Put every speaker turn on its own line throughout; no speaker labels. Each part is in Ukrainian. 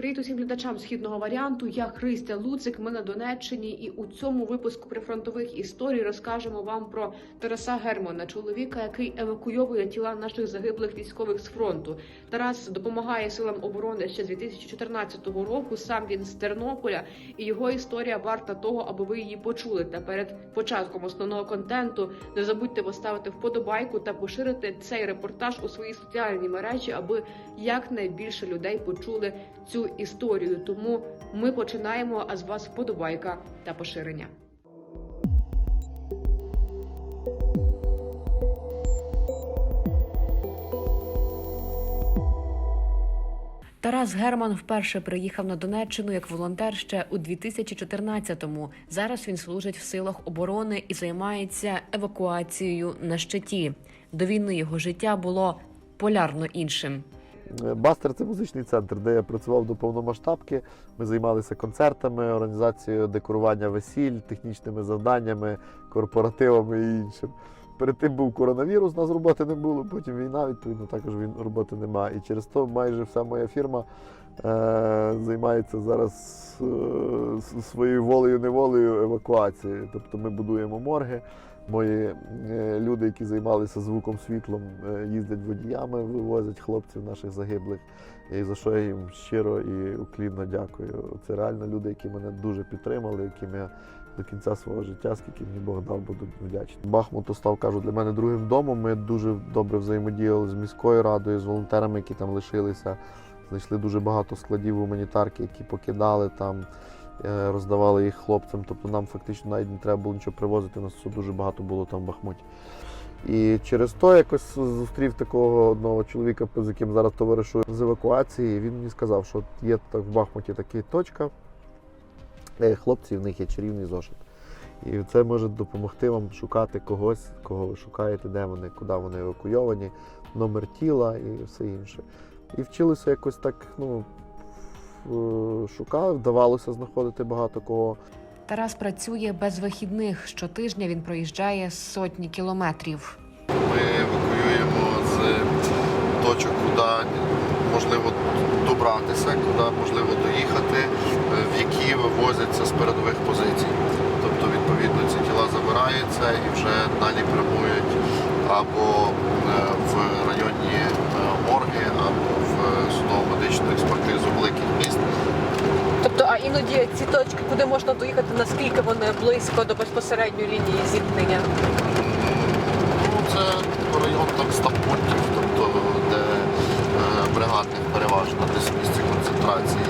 Привіт усім глядачам східного варіанту. Я Христя Луцик. Ми на Донеччині, і у цьому випуску прифронтових історій розкажемо вам про Тараса Германа, чоловіка, який евакуйовує тіла наших загиблих військових з фронту. Тарас допомагає силам оборони ще з 2014 року. Сам він з Тернополя, і його історія варта того, аби ви її почули. Та перед початком основного контенту не забудьте поставити вподобайку та поширити цей репортаж у свої соціальні мережі, аби якнайбільше людей почули цю історію. Тому ми починаємо. А з вас вподобайка та поширення. Тарас Герман вперше приїхав на Донеччину як волонтер ще у 2014-му. Зараз він служить в силах оборони і займається евакуацією на щиті. До війни його життя було полярно іншим.
Бастер це музичний центр, де я працював до повномасштабки. Ми займалися концертами, організацією декорування весіль, технічними завданнями, корпоративами і іншим. Перед тим був коронавірус, нас роботи не було, потім війна, відповідно, також він роботи немає. І через то майже вся моя фірма е, займається зараз е, своєю волею-неволею евакуацією. Тобто ми будуємо морги. Мої е, люди, які займалися звуком світлом, е, їздять водіями, вивозять хлопців наших загиблих. І за що я їм щиро і уклінно дякую. Це реально люди, які мене дуже підтримали, яким я до кінця свого життя, скільки мені Бог дав, буду вдячний. Бахмут став, кажу, для мене другим домом. Ми дуже добре взаємодіяли з міською радою, з волонтерами, які там лишилися. Знайшли дуже багато складів гуманітарки, які покидали там, роздавали їх хлопцям. Тобто нам фактично навіть не треба було нічого привозити, нас дуже багато було там в Бахмуті. І через то якось зустрів такого одного чоловіка, з яким зараз товаришую з евакуації. Він мені сказав, що є так в Бахмуті така точка. е, Хлопці, в них є чарівний зошит. І це може допомогти вам шукати когось, кого ви шукаєте, де вони, куди вони евакуйовані, номер тіла і все інше. І вчилися якось так, ну, е, шукали, вдавалося знаходити багато кого.
Тарас працює без вихідних. Щотижня він проїжджає сотні кілометрів.
Ми евакуюємо з точок, куди можливо добратися, куди можливо доїхати, е, в які вивозяться з передових позицій. Тобто, відповідно, ці тіла забираються і вже далі прямують або е, в районні е, морги, або в судово-медичну експертизу великих міст.
Тобто, а іноді ці точки, куди можна доїхати, наскільки вони близько до безпосередньої лінії зіткнення?
Ну, це район там стабпунктів, тобто де е, бригадних переважно, десь місце концентрації.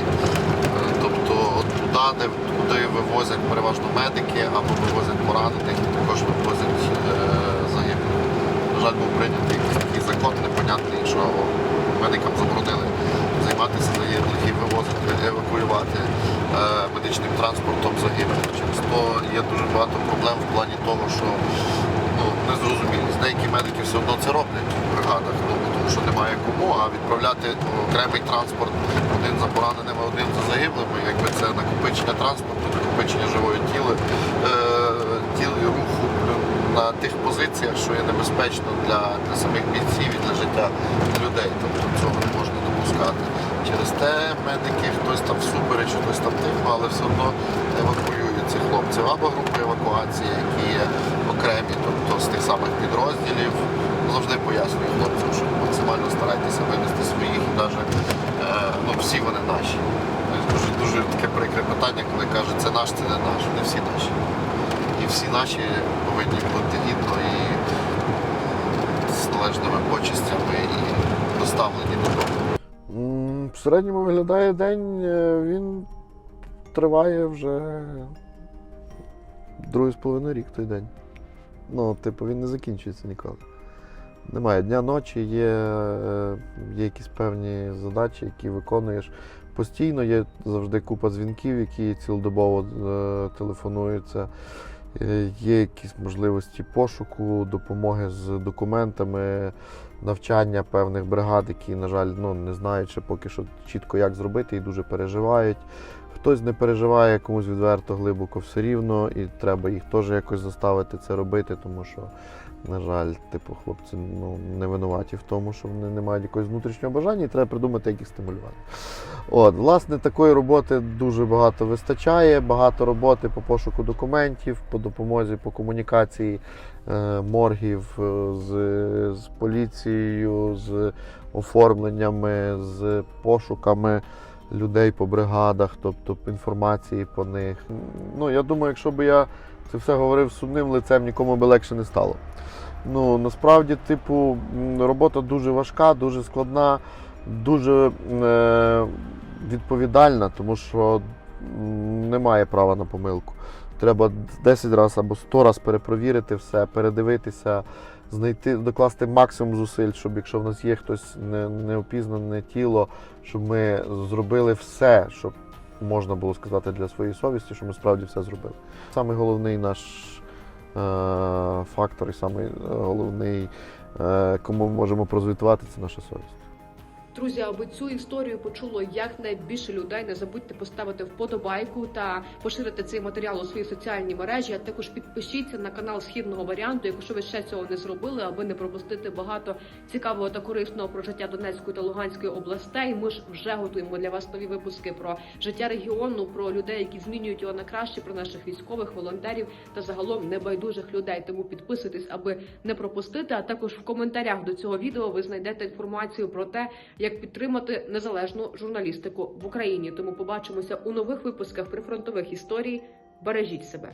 Е, тобто туди, де, куди вивозять переважно медики або вивозять поранених, також вивозять е, загиблих. На жаль, був прийнятий такий закон непонятний, що медикам заборонили займатися загиблих і вивозити, евакуювати е, медичним транспортом загиблих. Через то є дуже багато проблем в плані того, що ну, незрозумілість. Деякі медики все одно це роблять в бригадах, ну, тому що немає кому, а відправляти окремий транспорт один за пораненими, один за загиблими, якби це накопичення транспорту, накопичення живої тіли, е, тіл і руху на тих позиціях, що є небезпечно для, для самих бійців і для життя людей. Тобто цього не можна допускати. Через те медики, хтось там всупереч, хтось там тихо, але все одно евакуюють цих хлопців або групи евакуації, які є окремі, тобто з тих самих підрозділів. Завжди пояснюю хлопцям, що максимально старайтеся винести своїх і навіть ну, всі вони наші. Тобто Дуже, дуже таке прикре питання, коли кажуть, це наш, це не наш. Не всі наші. І всі наші повинні бути гідно і з належними почестями і доставлені додому. В середньому виглядає день, е, він триває вже другий з половиною рік той день. Ну, типу, він не закінчується ніколи. Немає дня ночі, є, е, є якісь певні задачі, які виконуєш. Постійно є завжди купа дзвінків, які цілодобово е, телефонуються. Е, Є якісь можливості пошуку, допомоги з документами, навчання певних бригад, які, на жаль, ну, не знають ще поки що чітко, як зробити, і дуже переживають. Хтось не переживає, комусь відверто глибоко все рівно, і треба їх теж якось заставити це робити, тому що, на жаль, типу, хлопці ну, не винуваті в тому, що вони не мають якогось внутрішнього бажання, і треба придумати, як їх стимулювати. От, власне, такої роботи дуже багато вистачає. Багато роботи по пошуку документів, по допомозі, по комунікації е, моргів е, з, з поліцією, з оформленнями, з пошуками людей по бригадах, тобто інформації по них. Ну, я думаю, якщо б я це все говорив сумним лицем, нікому би легше не стало. Ну, насправді, типу, робота дуже важка, дуже складна, дуже е, відповідальна, тому що немає права на помилку. Треба 10 разів або 100 разів перепровірити все, передивитися, знайти, докласти максимум зусиль, щоб якщо в нас є хтось не- неопізнане тіло, щоб ми зробили все, щоб можна було сказати для своєї совісті, що ми справді все зробили. Самий головний наш е, фактор і самий е, головний, е, кому ми можемо прозвітувати, це наша совість.
Друзі, аби цю історію почуло якнайбільше людей, не забудьте поставити вподобайку та поширити цей матеріал у свої соціальні мережі. А також підпишіться на канал східного варіанту, якщо ви ще цього не зробили, аби не пропустити багато цікавого та корисного про життя Донецької та Луганської областей. Ми ж вже готуємо для вас нові випуски про життя регіону, про людей, які змінюють його на краще, про наших військових, волонтерів та загалом небайдужих людей. Тому підписуйтесь, аби не пропустити. А також в коментарях до цього відео ви знайдете інформацію про те, як підтримати незалежну журналістику в Україні. Тому побачимося у нових випусках прифронтових історій. Бережіть себе.